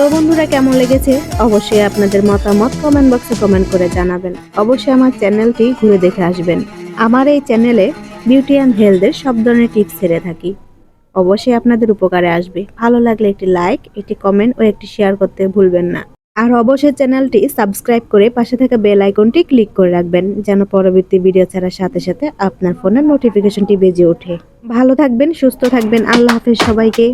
তো বন্ধুরা, কেমন লেগেছে? অবশ্যই আপনাদের মতামত কমেন্ট বক্সে কমেন্ট করে জানাবেন। অবশ্যই আমার চ্যানেলটি ঘুরে দেখে আসবেন। আমার এই চ্যানেলে বিউটি অ্যান্ড হেলথের সব ধরনের টিপস ছেড়ে থাকি। অবশ্যই আপনাদের উপকারে আসবে। ভালো লাগলে একটি লাইক একটি কমেন্ট ও একটি শেয়ার করতে ভুলবেন না। আর অবশ্যই চ্যানেলটি সাবস্ক্রাইব করে পাশে থাকা বেল আইকনটি ক্লিক করে রাখবেন, যেন পরবর্তী ভিডিও ছাড়ার সাথে সাথে আপনার ফোনের নোটিফিকেশনটি বেজে ওঠে। ভালো থাকবেন, সুস্থ থাকবেন। আল্লাহ হাফেজ সবাইকে।